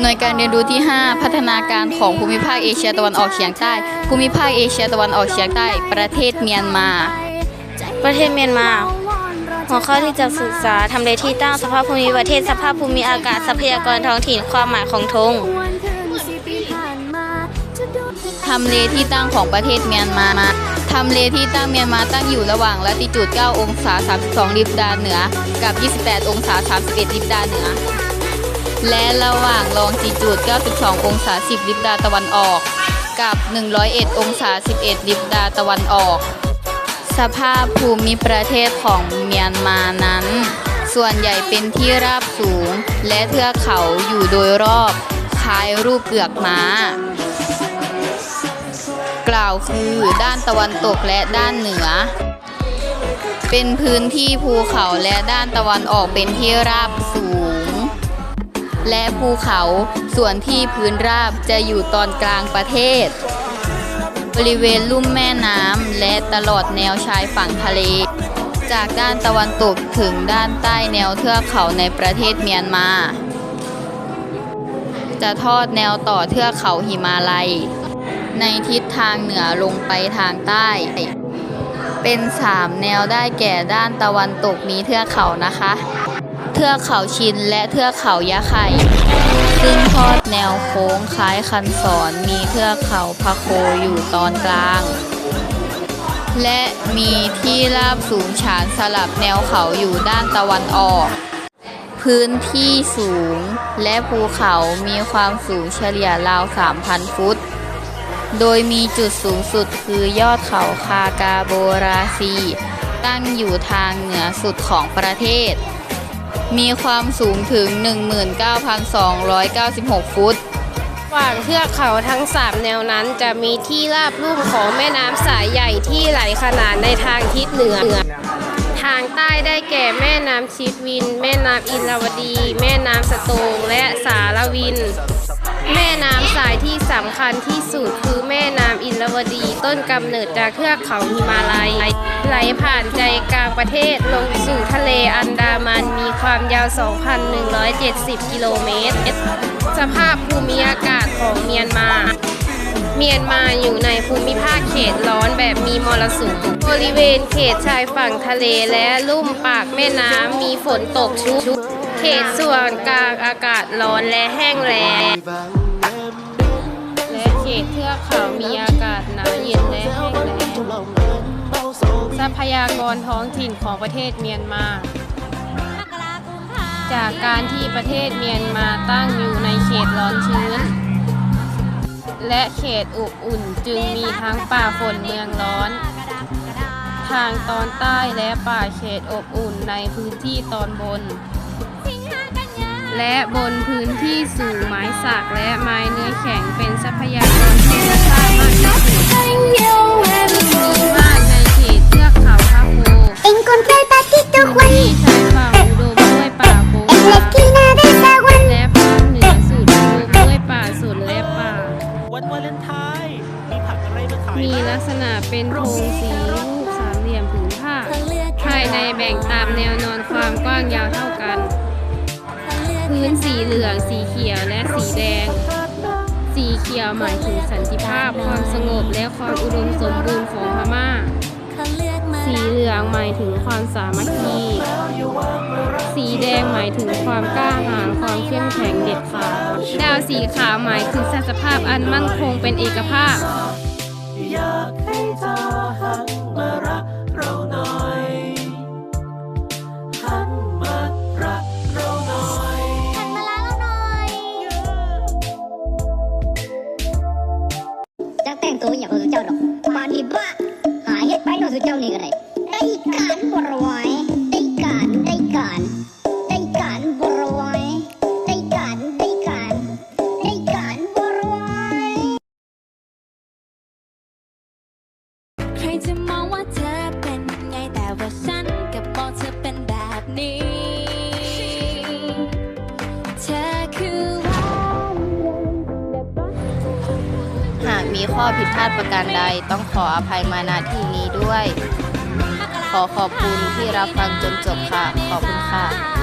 หน่วยการเรียนรู้ที่ 5 พัฒนาการของภูมิภาคเอเชียตะวันออกเฉียงใต้ ภูมิภาคเอเชียตะวันออกเฉียงใต้ ประเทศเมียนมา ประเทศเมียนมา หัวข้อที่จะศึกษาทำเลที่ตั้งสภาพภูมิประเทศสภาพภูมิอากาศทรัพยากรท้องถิ่นความหมายของธงทำเลที่ตั้งของประเทศเมียนมาทำเลที่ตั้งเมียนมาตั้งอยู่ระหว่างละติจูด 9 องศา 32 ลิบดาเหนือ กับ 28 องศา 31 ลิบดาเหนือ และระหว่างลองจิจูด 92 องศา 10 ลิบดาตะวันออก กับ 101 องศา 11 ลิบดาตะวันออก สภาพภูมิประเทศของเมียนมานั้น ส่วนใหญ่เป็นที่ราบสูง และเทือกเขาอยู่โดยรอบคล้ายรูปเปลือกม้า กล่าวคือด้านตะวันตกและด้านเหนือ เป็นพื้นที่ภูเขาและด้านตะวันออกเป็นที่ราบสูง และภูเขาส่วนที่พื้นราบจะอยู่ตอนกลางประเทศ บริเวณลุ่มแม่น้ำและตลอดแนวชายฝั่งทะเล จากด้านตะวันตกถึงด้านใต้แนวเทือกเขาในประเทศเมียนมา จะทอดแนวต่อเทือกเขาหิมาลัย ในทิศทางเหนือลงไปทางใต้ เป็นสามแนวได้แก่ด้านตะวันตกมีเทือกเขานะคะ เทือกเขาชินและเทือกเขายะไข่ ซึ่งทอดแนวโค้งคล้ายคันศรมีเทือกเขาพะโคอยู่ตอนกลาง และมีที่ราบสูงฉานสลับแนวเขาอยู่ด้านตะวันออก พื้นที่สูงและภูเขามีความสูงเฉลี่ยราว 3,000 ฟุตโดยมีจุดสูงสุดคือยอดเขาคากาโบราซี ตั้งอยู่ทางเหนือสุดของประเทศ มีความสูงถึง 19,296 ฟุตระหว่างเทือกเขาทั้ง 3 แนวนั้น จะมีที่ราบลุ่มของแม่น้ำสายใหญ่ที่ไหลขนานในทางทิศเหนือ ทางใต้ได้แก่แม่น้ำชิดวิน แม่น้ำอินราวดี แม่น้ำสโตงและสารวิน แม่น้ำสายที่สำคัญที่สุดคือแม่น้ำอินทรวดีต้นกำเนิดจากเทือกเขาหิมาลัย ไหลผ่านใจกลางประเทศลงสู่ทะเลอันดามันมีความยาว 2,170 กิโลเมตร สภาพภูมิอากาศของเมียนมา เมียนมาอยู่ในภูมิภาคเขตร้อนแบบมีมรสุมบริเวณเขตชายฝั่งทะเลและลุ่มปากแม่น้ำมีฝนตกชุก เขตส่วนกลางอากาศร้อนและแห้งแล้งและเขตเทือกเขามีอากาศหนาวเย็นและแห้งแล้งทรัพยากรท้องถิ่นของประเทศเมียนมา จากการที่ประเทศเมียนมาตั้งอยู่ในเขตร้อนชื้น และเขตอบอุ่นจึงมีทั้งป่าฝนเมืองร้อนทางตอนใต้และป่าเขตอบอุ่นในพื้นที่ตอนบน และบนพื้นที่สูงไม้สักและไม้เนื้อแข็งเป็นทรัพยากรธรรมชาติมากที่สุดมีมากในเขตเทือกเขาพะโค Encontré el patito พื้น Juan ที่ชายฝั่งอุดมด้วยป่าโกง en la esquina de Zaguán. และภาคเหนือสุดอุดมด้วยป่าสนและป่า วันวาเลนไทน์มีผักอะไรมาขายมีบ้างลักษณะเป็นโครงสีรูปสามเหลี่ยมผืนผ้า ภายในแบ่งตามแนวนอนความกว้างยาวเท่ากัน พื้นสีเหลือง สีเขียว และสีแดง สีเขียวหมายถึงสันติภาพ ความสงบ และความอุดมสมบูรณ์ของพม่า สีเหลืองหมายถึงความสามัคคี สีแดงหมายถึงความกล้าหาญ ความเข้มแข็งเด็ดขาด ดาวสีขาวหมายถึงสัจภาพอันมั่นคงเป็นเอกภาพอยากให้เธอหัก มีข้อผิดพลาดประการใดต้องขออภัยมาณที่นี้ด้วย ขอขอบคุณที่รับฟังจนจบค่ะ ขอบคุณค่ะ